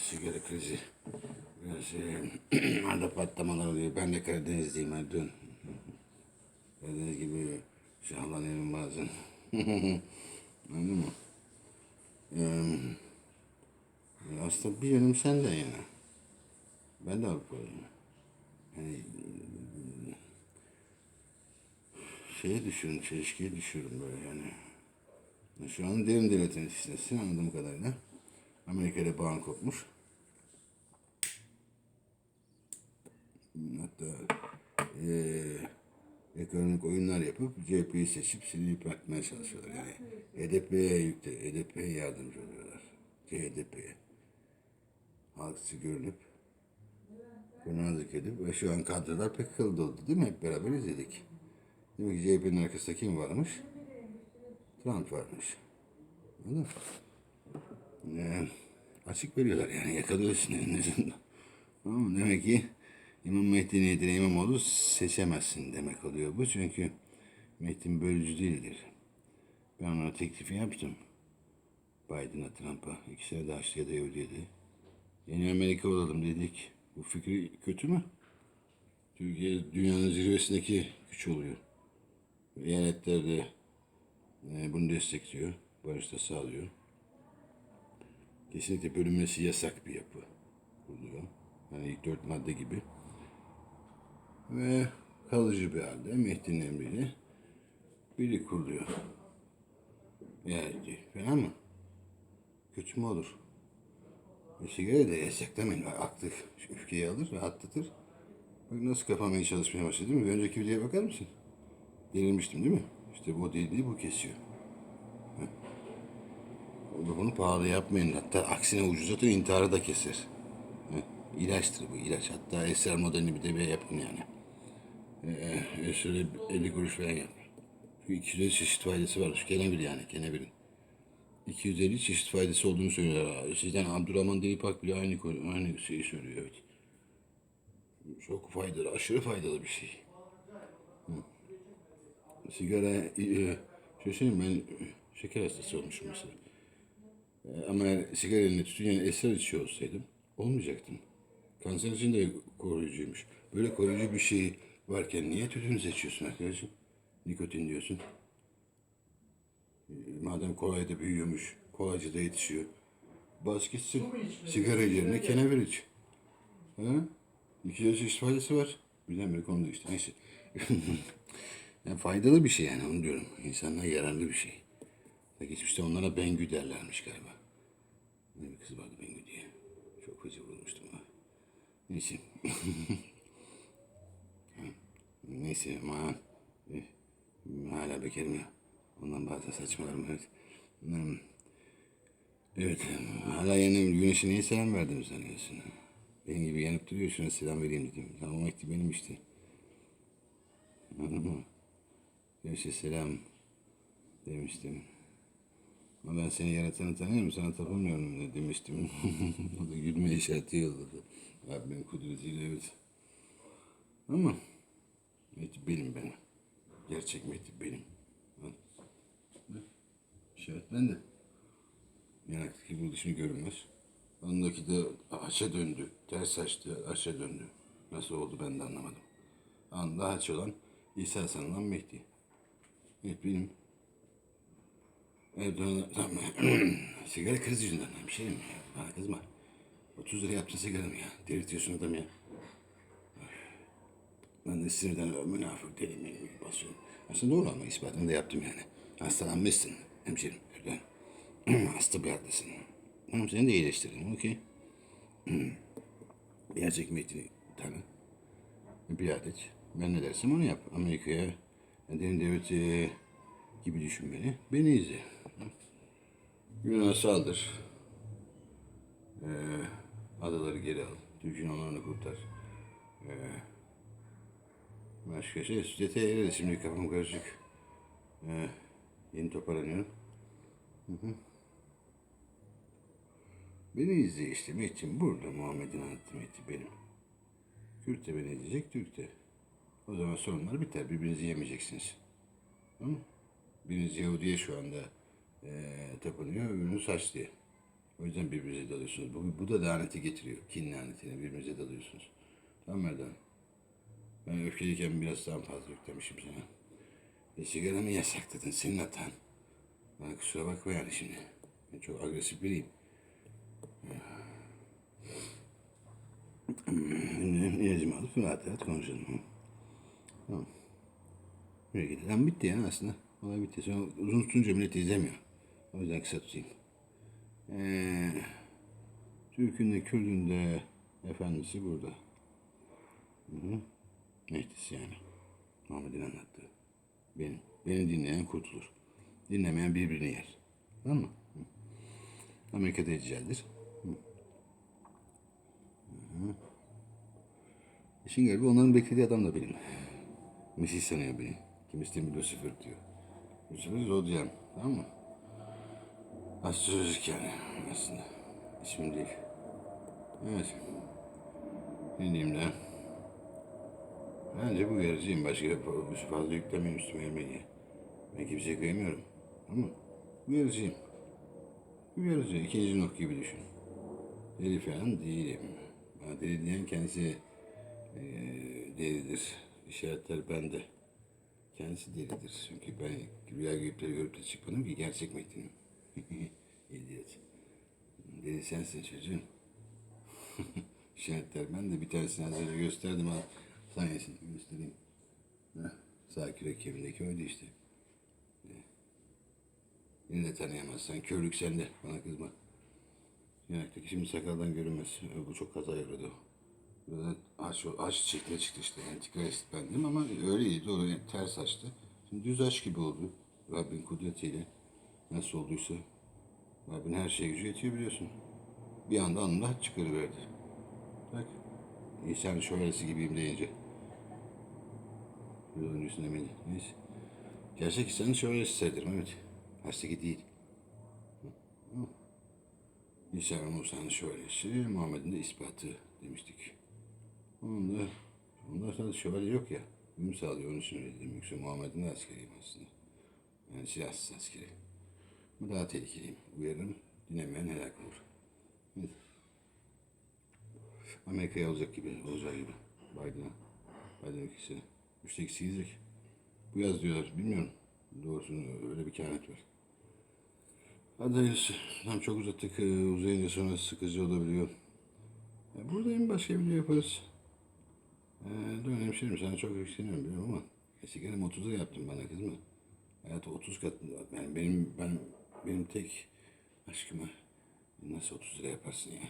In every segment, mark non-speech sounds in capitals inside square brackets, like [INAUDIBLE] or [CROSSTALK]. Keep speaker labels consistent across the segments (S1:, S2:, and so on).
S1: sigara krizi. Biraz e, [CLEARS THROAT] arada patlamalar oluyor. Ben de Karadenizliyim her dön. Karadeniz gibi şahlanıyorum bazen. [LAUGHS] Anladın mı? Ee, aslında bir yönüm senden yana. Ben de Avrupalıyım. Yani şeye düşüyorum, çelişkiye düşüyorum böyle yani. Şu an derin devletin içindesin anladığım kadarıyla. Amerika ile bağın kopmuş. Hatta eee ekonomik oyunlar yapıp CHP'yi seçip seni yıpratmaya çalışıyorlar. Yani HDP'ye yükle, HDP'ye yardımcı oluyorlar. HDP'ye. Halkçı görünüp kurnazlık edip ve şu an kadrolar pek kıldı oldu değil mi? Hep beraber izledik. Demek ki CHP'nin arkasında kim varmış? Trump varmış. Anladın mı? Ee, açık veriyorlar yani yakalıyorsun azından. Ama demek ki İmam Mehdi niyetine İmamoğlu seçemezsin demek oluyor bu. Çünkü Mehdi'nin bölücü değildir. Ben ona teklifi yaptım. Biden'a, Trump'a. İkisine de Haçlı ya da Yahudi dedi. Yeni Amerika olalım dedik. Bu fikri kötü mü? Türkiye dünyanın zirvesindeki güç oluyor. Eyaletler de e, bunu destekliyor. Barış da sağlıyor. Kesinlikle bölünmesi yasak bir yapı kuruluyor. Yani ilk dört madde gibi. Ve kalıcı bir halde Mehdi'nin emriyle biri kuruluyor. Yani fena mı? Kötü mü olur? E, sigara da yasaklamayın. Aklı öfkeyi alır, rahatlatır. Bak nasıl kafam iyi çalışmaya başladı değil mi? Bir önceki videoya bakar mısın? Delirmiştim değil mi? İşte bu deliliği bu kesiyor. Bunu pahalı yapmayın. Hatta aksine ucuzlatın intiharı da keser. İlaçtır bu ilaç. Hatta esrar modelini bir de yapın yani. Ee, şöyle 50 kuruş falan yap. Çünkü 250 çeşit faydası var. Kenevir yani kenevirin. 250 çeşit faydası olduğunu söylüyorlar. Sizden Abdurrahman Delipak bile aynı, aynı şeyi söylüyor. Evet. Çok faydalı, aşırı faydalı bir şey. Hı. Sigara, e, şöyle söyleyeyim ben e, şeker hastası olmuşum mesela. Ama eğer sigara eline tütün yani esrar içiyor olsaydım olmayacaktım. Kanser için de koruyucuymuş. Böyle koruyucu bir şey varken niye tütün seçiyorsun arkadaşım? Nikotin diyorsun. E, Madem kolayda büyüyormuş, kolayca da yetişiyor. Bas gitsin. Sigara yerine kenevir iç. Ha? İki yaş faydası var. Birden bir konuda işte. Neyse. [LAUGHS] yani faydalı bir şey yani onu diyorum. İnsanlara yararlı bir şey. Geçmişte onlara Bengü derlermiş galiba. Ne bir kız vardı Bengü diye. Çok feci vurulmuştum ona. Neyse. [LAUGHS] Neyse aman. Eh, Hala bekarım ya. Ondan bazen saçmalarım evet. Evet. Hala yeni güneşe niye selam verdim sanıyorsun? Benim gibi yanıp duruyor şuna selam vereyim dedim. Tamam Mehdi benim işte. Anladın mı? Güneşe selam demiştim. Ben seni yaratanı tanıyorum, sana tapamıyorum de- demiştim. [LAUGHS] o da gülme işareti yolladı. Rabbimin kudretiyle evet. Ama Mehdi benim ben. Gerçek Mehdi benim. Ne? İşaret bende. Yanaktaki bu dışını görünmez. Ondaki de haça döndü. Ters açtı, haça döndü. Nasıl oldu ben de anlamadım. Anda haç olan İsa sanılan Mehdi. Evet benim. Tamam. [CLEARS THROAT] sigara krizi yüzünden hemşerim ya. Bana kızma. 30 lira yaptın sigaramı ya. Delirtiyorsun adam ya. Ben de sinirden münafık deli miyim basıyorum. Aslında doğru ama ispatını da yaptım yani. Hastalanmışsın hemşerim Erdoğan. [CLEARS THROAT] Hasta bir haldesın. Tamam seni de iyileştirdim okey. Gerçek Mehdi'ni tanı. Biat et. Ben ne dersem onu yap. Amerika'ya derin devleti gibi düşün beni. Beni izle. Yunan'a saldır. Ee, adaları geri al. Türk'ün onlarını kurtar. Ee, başka şey, detaya gireriz. Şimdi kafam karışık. Ee, yeni toparlanıyorum. Beni izle işte Mehdi'm burada Muhammed'in anlattı Mehdi benim. Kürt de beni izleyecek, Türk de. O zaman sorunlar biter, birbirinizi yemeyeceksiniz. Tamam? Biriniz Yahudi'ye şu anda eee tapınıyor, öbürünüz Haçlı'ya. O yüzden birbirinize dalıyorsunuz. Bu, bu da laneti getiriyor. Kin lanetini birbirinize dalıyorsunuz. Tamam Merdan? Ben öfkeliyken biraz daha fazla yüklemişim sana. E sigaramı yasakladın senin hatan. Bana kusura bakma yani şimdi. Ben çok agresif biriyim. İlacımı alıp rahat rahat konuşalım. Tamam. Buraya gidelim. bitti yani aslında. Olay bitti. Sonra uzun tutunca millet izlemiyor. O yüzden kısa tutayım. Ee, Türk'ün de Kürd'ün de efendisi burada. Hı hı. Yani. Muhammed'in anlattığı. Benim. Beni dinleyen kurtulur. Dinlemeyen birbirini yer. Tamam mı? Hı. Amerika'da ecceldir. İşin garibi onların beklediği adam da benim. Mesih sanıyor beni. Kimisi de Lucifer diyor. Lucifer Zodyan. Tamam mı? Astrolojik yani aslında. İsmim değil. Evet. Ne diyeyim de. Bence bu uyarıcıyım. Başka fazla yüklemeyin üstüme yemeği. Ben kimseye kıyamıyorum. Ama uyarıcıyım. Uyarıcı. İkinci nok gibi düşün. Deli falan değilim. Bana deli diyen kendisi eee delidir. İşaretler bende. Kendisi delidir. Çünkü ben rüya görüpleri görüp de çıkmadım ki gerçek mekturum. [LAUGHS] İdiot. Deli sensin çocuğum. [LAUGHS] İşaretler ben de bir tanesini az önce gösterdim ha. Sayesinde göstereyim. Heh, sağ kürek kemiğindeki oydu işte. Beni de tanıyamazsan körlük sende. Bana kızma. Yanaktaki şimdi sakaldan görünmez. Bu çok kaza yaradı o. Burada aç, aç şekline çıktı işte. Antikrist bendim ama öyleydi. Yani ters açtı. Şimdi düz aç gibi oldu. Rabbin kudretiyle. Nasıl olduysa. Rabbin her şeye gücü yetiyor biliyorsun. Bir anda haç çıkarıverdi. Bak. İnsan şövalesi gibiyim deyince. Yıl öncesinde miydi? Neyse. Gerçek insanın şövalesi sayılırım evet. Hastaki değil. İsa ve Musa'nın şövalyesi, Muhammed'in de ispatı demiştik. Onun da, ondan sonra şövalye yok ya. Uyum sağlıyor, onun için öyle dedim. Yoksa Muhammed'in de askeriyim aslında. Yani silahsız askeri. Ama daha tehlikeliyim. Uyarırım, dinlemeyen helak olur. Evet. Amerika'ya olacak gibi, olacağı gibi. Biden'a. Biden ikisi. Üçte ikisi gidecek. Bu yaz diyorlar, bilmiyorum. Doğrusunu öyle bir kehanet var. Hadi hayırlısı. Tam çok uzattık. Ee, Uzayınca sonra sıkıcı olabiliyor. Ya buradayım başka bir video yaparız. Ee, dön hemşerim sana çok yükseliyorum biliyorum ama sigaramı 30'a yaptım bana kızma. Hayatı 30 kat yani benim ben benim tek aşkımı nasıl 30 lira yaparsın ya?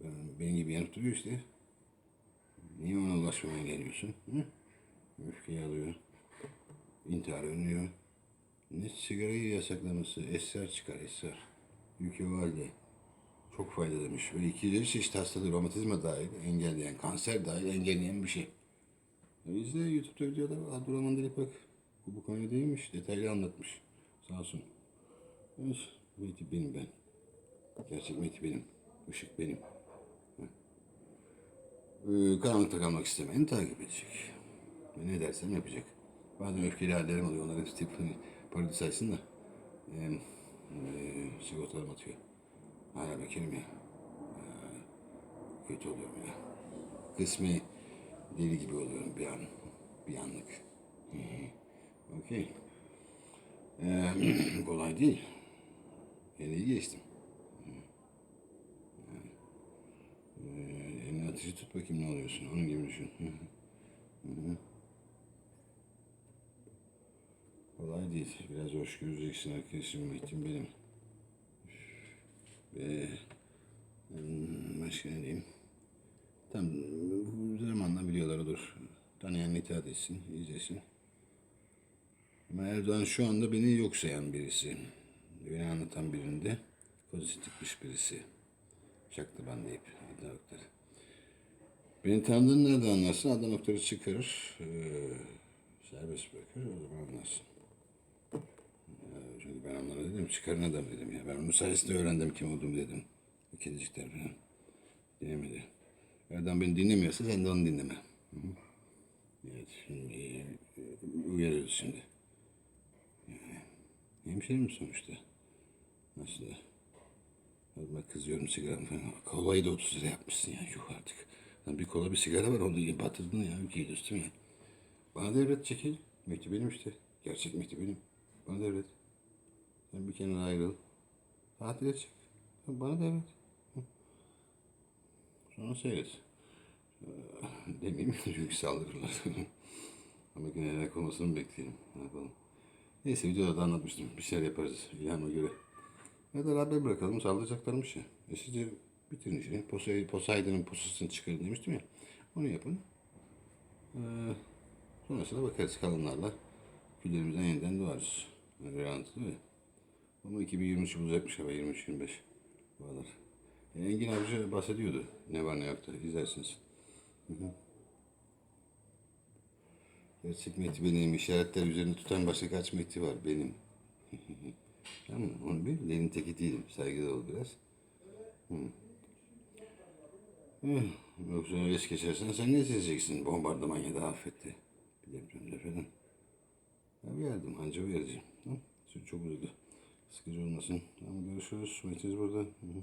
S1: Ben, benim gibi yanıp duruyor işte. Niye ona ulaşmamaya geliyorsun? Hı? Öfkeyi alıyor. İntihar önlüyor. Ne sigarayı yasaklaması, esrar çıkar esrar. Ülke valide. Çok fayda demiş. Ve 250 çeşit hastalığı, romatizma dahil, engelleyen, kanser dahil engelleyen bir şey. E izle YouTube'da videoda var. Abdurrahman Dilip bak. Bu, konuya değinmiş, detaylı anlatmış. Sağ olsun. Evet, Mehdi benim ben. Gerçek Mehdi benim. Işık benim. Ee, karanlıkta kalmak istemeyen takip edecek. Ve ne dersem yapacak. Bazen öfkeli hallerim oluyor. Onların tip parodi saysın da. E, e, sigortalarım atıyor. Hala bekarım ya. Kötü oluyorum ya. Kısmi deli gibi oluyorum bir an. Bir anlık. Okey. E, [CLEARS THROAT] kolay değil. Yani iyi geçtim. E, elini atıcı tut bakayım ne oluyorsun. Onun gibi düşün. Kolay değil. Biraz hoş göreceksin arkadaşım. Metin benim. Ve hmm, başka ne diyeyim? Tam bu zamanla biliyorlar olur. Tanıyan itaat etsin, izlesin. Ama Erdoğan şu anda beni yok sayan birisi. Beni anlatan birinde kozisi tıkmış birisi. Şaklaban deyip Adnan Oktar'ı. Beni tanıdığını nereden anlarsın? Adnan Oktar'ı çıkarır, eee, serbest bırakır, o zaman anlarsın. Çünkü ben onlara dedim çıkarın adam dedim ya. Ben onun sayesinde öğrendim kim olduğumu dedim. O kedicikler falan. Dinlemedi. Erdem beni dinlemiyorsa sen de onu dinleme. Hı hı. Evet şimdi e, uyarıyoruz şimdi. Yani, hemşerim sonuçta. Nasıl Ben kızıyorum sigara falan. Kolayı da 30 lira yapmışsın ya. Yuh artık. Lan bir kola bir sigara var onu batırdın ya. Ülkeyi dostum ya. Bana devret çekil. Mehdi benim işte. Gerçek Mehdi benim. Bana devret. Sen bir kenara ayrıl. Tatile çık. Bana devret. Hı. Sonra seyret. Ee, Demeyeyim [LAUGHS] çünkü saldırırlar. [LAUGHS] Ama yine helak olmasını bekleyelim. Ne yapalım. Neyse videoda da anlatmıştım. Bir şeyler yaparız ilhama göre. Ya da beraber bırakalım saldıracaklarmış ya. E siz de bitirin işini. Poseidon'un posasını çıkarın demiştim ya. Onu yapın. Ee, sonrasına bakarız kalanlarla. Küllerimizden yeniden doğarız. Yani değil mi? Ama 2023 bulacakmış ama 23-25. Bu aralar. E, Engin Avcı bahsediyordu. Ne var ne yoktu. İzlersiniz. Gerçek meti benim. işaretler üzerinde tutan başka kaç meti var benim. [LAUGHS] tamam mı? Onu bil. Lenin teki değilim. Saygılı ol biraz. Hı. Eh, Yoksa es geçersen sen ne seçeceksin? Bombardıman ya da afette. Bir depremde falan. Ya bir yardım anca vereceğim. Süt çok uzadı. Sıkıcı olmasın. Tamam görüşürüz. Metiz burada. Hı hı.